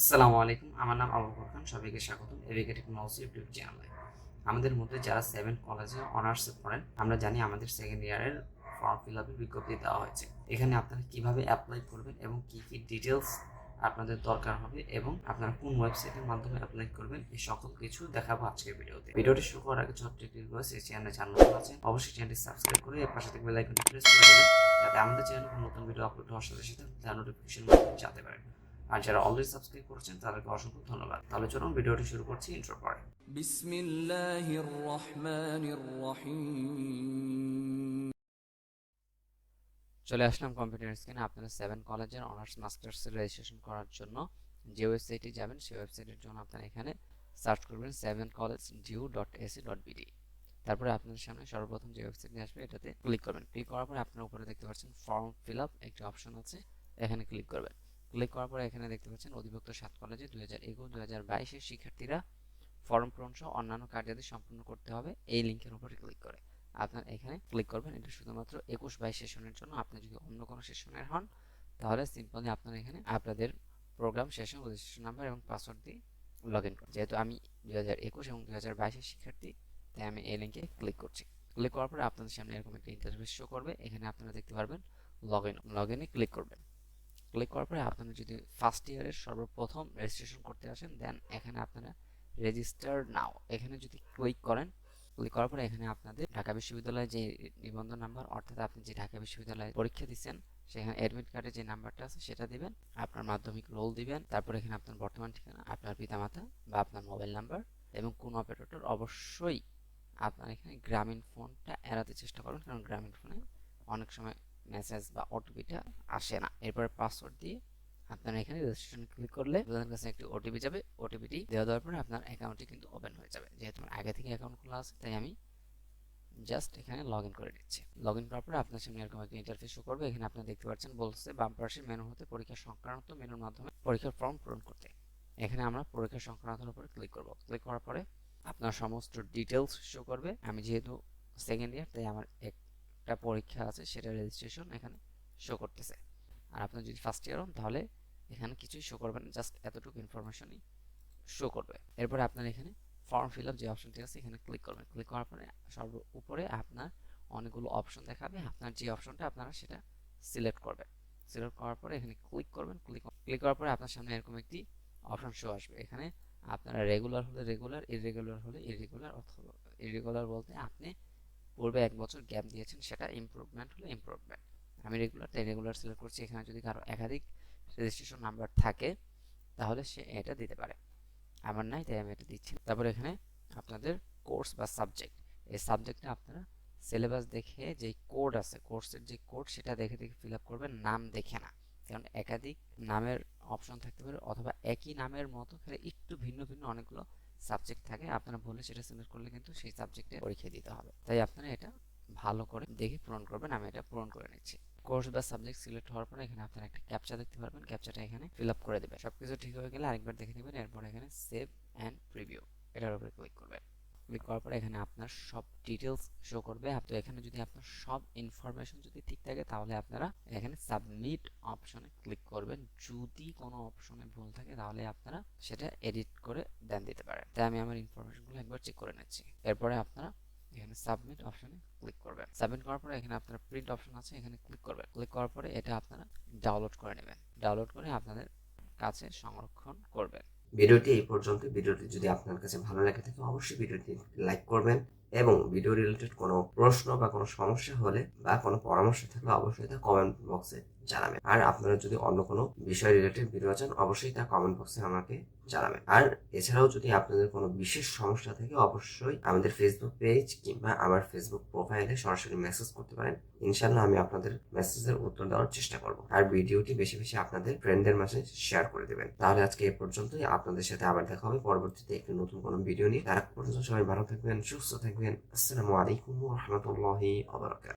আসসালামু আলাইকুম, আমার নাম আবু বকর খান, সবাইকে স্বাগতম এভিকে টেকনোলজি ইউটিউব চ্যানেলে। আমাদের মধ্যে যারা সেভেন কলেজে অনার্সে পড়েন, আমরা জানি আমাদের সেকেন্ড ইয়ারের ফর্ম ফিল আপের বিজ্ঞপ্তি দেওয়া হয়েছে। এখানে আপনারা কীভাবে অ্যাপ্লাই করবেন এবং কি কি ডিটেলস আপনাদের দরকার হবে এবং আপনারা কোন ওয়েবসাইটের মাধ্যমে অ্যাপ্লাই করবেন, এই সকল কিছু দেখাবো আজকের ভিডিওতে। ভিডিওটি শুরু করার আগে ছোট্ট একটি রিকোয়েস্ট এই চ্যানেলে চ্যানেল আছে অবশ্যই চ্যানেলটি সাবস্ক্রাইব করে এর পাশে থেকে বেল আইকনটি প্রেস করে দেবেন, যাতে আমাদের চ্যানেলে নতুন ভিডিও আপলোড হওয়ার সাথে সাথে তার নোটিফিকেশন জানতে পারেন। আর যারা অলরেডি সাবস্ক্রাইব করেছেন, তাদেরকে অসংখ্য ধন্যবাদ। তাহলে চলুন ভিডিওটি শুরু করছি ইন্ট্রো পরে। চলে আসলাম কম্পিউটার স্ক্রিনে আপনারা সেভেন কলেজের অনার্স মাস্টার্স রেজিস্ট্রেশন করার জন্য যে ওয়েবসাইটে যাবেন, সেই ওয়েবসাইটের জন্য আপনারা এখানে সার্চ করবেন seven college DU dot AC dot BD তারপরে আপনার সামনে সর্বপ্রথম যে ওয়েবসাইটটি আসবে, এটাতে ক্লিক করবেন। ক্লিক করার পরে আপনার উপরে দেখতে পাচ্ছেন ফর্ম ফিল আপ একটি অপশন আছে, এখানে ক্লিক করবেন। ক্লিক করার পরে এখানে দেখতে পাচ্ছেন অধিভুক্ত সাত কলেজে দুই হাজার একুশ দুই হাজার বাইশের শিক্ষার্থীরা ফর্ম পূরণ সহ অন্যান্য কার্যাদি সম্পূর্ণ করতে হবে। এই লিঙ্কের উপরে ক্লিক করে। আপনার এখানে ক্লিক করবেন। এটা শুধুমাত্র একুশ বাইশ সেশনের জন্য। আপনি যদি অন্য কোনো সেশনের হন, তাহলে সিম্পলি আপনার এখানে আপনাদের প্রোগ্রাম শেষে রেজিস্ট্রেশন নাম্বার এবং পাসওয়ার্ড দিয়ে লগ ইন করুন। যেহেতু আমি দুই হাজার একুশ এবং দুই হাজার বাইশের শিক্ষার্থী, তাই আমি এই লিঙ্কে ক্লিক করছি। ক্লিক করার পরে আপনাদের সামনে এরকম একটা ইন্টারফেস শো করবে। এখানে আপনারা দেখতে পারবেন লগ ইন লগ ইনে ক্লিক করবেন। ক্লিক করার পরে আপনারা যদি ফার্স্ট ইয়ারের সর্বপ্রথম রেজিস্ট্রেশন করতে আসেন দেন এখানে আপনারা রেজিস্টার নাও এখানে যদি ক্লিক করেন ক্লিক করার পরে এখানে আপনাদের ঢাকা বিশ্ববিদ্যালয়ের যে নিবন্ধন নাম্বার অর্থাৎ আপনি যে ঢাকা বিশ্ববিদ্যালয়ে পরীক্ষা দিচ্ছেন, সেখানে অ্যাডমিট কার্ডে যে নাম্বারটা আছে, সেটা দিবেন, আপনার মাধ্যমিক রোল দিবেন, তারপর এখানে আপনার বর্তমান ঠিকানা, আপনার পিতামাতা বা আপনার মোবাইল নাম্বার এবং কোন অপারেটর অবশ্যই আপনার এখানে গ্রামীণ ফোনটা এড়াতে চেষ্টা করুন কারণ গ্রামীণ ফোনে অনেক সময় মেসেজ বা ওটিপিটা আসে না। এরপরে পাসওয়ার্ড দিয়ে আপনারা এখানে রেজিস্ট্রেশন ক্লিক করলে আপনাদের কাছে একটি ওটিপি যাবে। ওটিপিটি দেওয়া দেওয়ার পরে আপনার অ্যাকাউন্টটি কিন্তু ওপেন হয়ে যাবে। যেহেতু আমার আগে থেকে অ্যাকাউন্ট খোলা আছে তাই আমি জাস্ট এখানে লগ ইন করে দিচ্ছি লগ ইন করার পরে আপনার সামনে এরকম একটা ইন্টারফেস শো করবে। এখানে আপনি দেখতে পাচ্ছেন বলছে বাম পাশে মেনু হতে পরীক্ষা সংক্রান্ত মেনুর মাধ্যমে পরীক্ষার ফর্ম পূরণ করতে। এখানে আমরা পরীক্ষা সংক্রান্তের উপরে ক্লিক করব। ক্লিক করার পরে আপনার সমস্ত ডিটেলস শো করবে। আমি যেহেতু সেকেন্ড ইয়ার তাই আমার একটা পরীক্ষা আছে, সেটা রেজিস্ট্রেশন এখানে শো করতেছে। আর আপনি যদি ফার্স্ট ইয়ার হন, তাহলে এখানে কিছুই শো করবে না জাস্ট এতটুকু ইনফরমেশনই শো করবে। এরপরে আপনার এখানে ফর্ম ফিল আপ যে অপশনটি আছে, এখানে ক্লিক করবেন। ক্লিক করার পরে সর্ব উপরে আপনার অনেকগুলো অপশন দেখাবে, আপনার যে অপশনটা আপনারা সেটা সিলেক্ট করবেন সিলেক্ট করার পরে এখানে ক্লিক করবেন ক্লিক ক্লিক করার পরে আপনার সামনে এরকম একটি অপশন শো আসবে। এখানে আপনারা রেগুলার হলে রেগুলার ইরেগুলার হলে ইরেগুলার অথবা ইরেগুলার বলতে আপনি পূর্বে এক বছর গ্যাপ দিয়েছেন, সেটা ইমপ্রুভমেন্ট হলো ইমপ্রুভমেন্ট আমি রেগুলার তাই রেগুলার সিলেক্ট করছি, এখানে যদি কারও একাধিক রেজিস্ট্রেশন নাম্বার থাকে, তাহলে সে এটা দিতে পারে। আমার নাই, তাই আমি এটা দিচ্ছি তারপর এখানে আপনাদের কোর্স বা সাবজেক্ট এই সাবজেক্টে আপনারা সিলেবাস দেখে যে কোড আছে কোর্সের যে কোড সেটা দেখে দেখে ফিল আপ করবেন, নাম দেখে না। কারণ একাধিক নামের অপশন থাকতে পারে, অথবা একই নামের মতো, খালি একটু ভিন্ন ভিন্ন অনেকগুলো সাবজেক্ট থাকে, আপনারা ভুলে সেটা সিলেক্ট করলে কিন্তু সেই সাবজেক্টে পরীক্ষা দিতে হবে। তাই আপনারা এটা ভালো করে দেখে পূরণ করবেন, আমি এটা পূরণ করে নিচ্ছি। কোর্স বা সাবজেক্ট সিলেক্ট হওয়ার পর এখানে আপনারা একটা ক্যাপচা দেখতে পারবেন ক্যাপচাটা এখানে ফিল আপ করে দেবেন। সবকিছু ঠিক হয়ে গেলে আরেকবার দেখে নেবেন, এরপর এখানে সেভ অ্যান্ড প্রিভিউ এটার উপরে ক্লিক ক্লিক করার পরে এখানে আপনার সব ডিটেলস শো করবে। তো এখানে যদি আপনার সব ইনফরমেশন যদি ঠিক থাকে, তাহলে আপনারা এখানে সাবমিট অপশনে ক্লিক করবেন। যদি কোনো অপশনে ভুল থাকে, তাহলে আপনারা সেটা এডিট করে দেন দিতে পারেন। তাই আমি আমার ইনফরমেশনগুলো একবার চেক করে নিচ্ছি। এরপরে আপনারা এখানে সাবমিট অপশনে ক্লিক করবেন। সাবমিট করার পরে এখানে আপনার প্রিন্ট অপশন আছে, এখানে ক্লিক করবেন। ক্লিক করার পরে এটা আপনারা ডাউনলোড করে নেবেন। ডাউনলোড করে আপনাদের কাছে সংরক্ষণ করবেন। ভিডিওটি এই পর্যন্ত। ভিডিওটি যদি আপনার কাছে ভালো লাগে থাকে অবশ্যই ভিডিওটি লাইক করবেন এবং ভিডিও রিলেটেড কোনো প্রশ্ন বা কোনো সমস্যা হলে বা কোনো পরামর্শ থাকলে অবশ্যই তা কমেন্ট বক্সে জানাবেন। আর আপনারা যদি অন্য কোনো বিষয় রিলেটেড ভিডিও চান, অবশ্যই তা কমেন্ট বক্সে আমাকে জানাবেন আর এছাড়াও যদি আপনাদের কোনো বিশেষ সমস্যা থাকে, অবশ্যই আমাদের ফেসবুক পেজ কিংবা আমার ফেসবুক প্রোফাইলে সরাসরি মেসেজ করতে পারেন। ইনশাল্লাহ আমি আপনাদের মেসেজের উত্তর দেওয়ার চেষ্টা করব। আর ভিডিওটি বেশি বেশি আপনাদের ফ্রেন্ডদের মাঝে শেয়ার করে দেবেন। তাহলে আজকে এ পর্যন্তই। আপনাদের সাথে আবার দেখা হবে পরবর্তীতে একটি নতুন কোনো ভিডিও নিয়ে। তারা পর্যন্ত সবাই ভালো থাকবেন, সুস্থ থাকবেন। আসসালামু আলাইকুম রহমতুল্লাহি আবরাকাত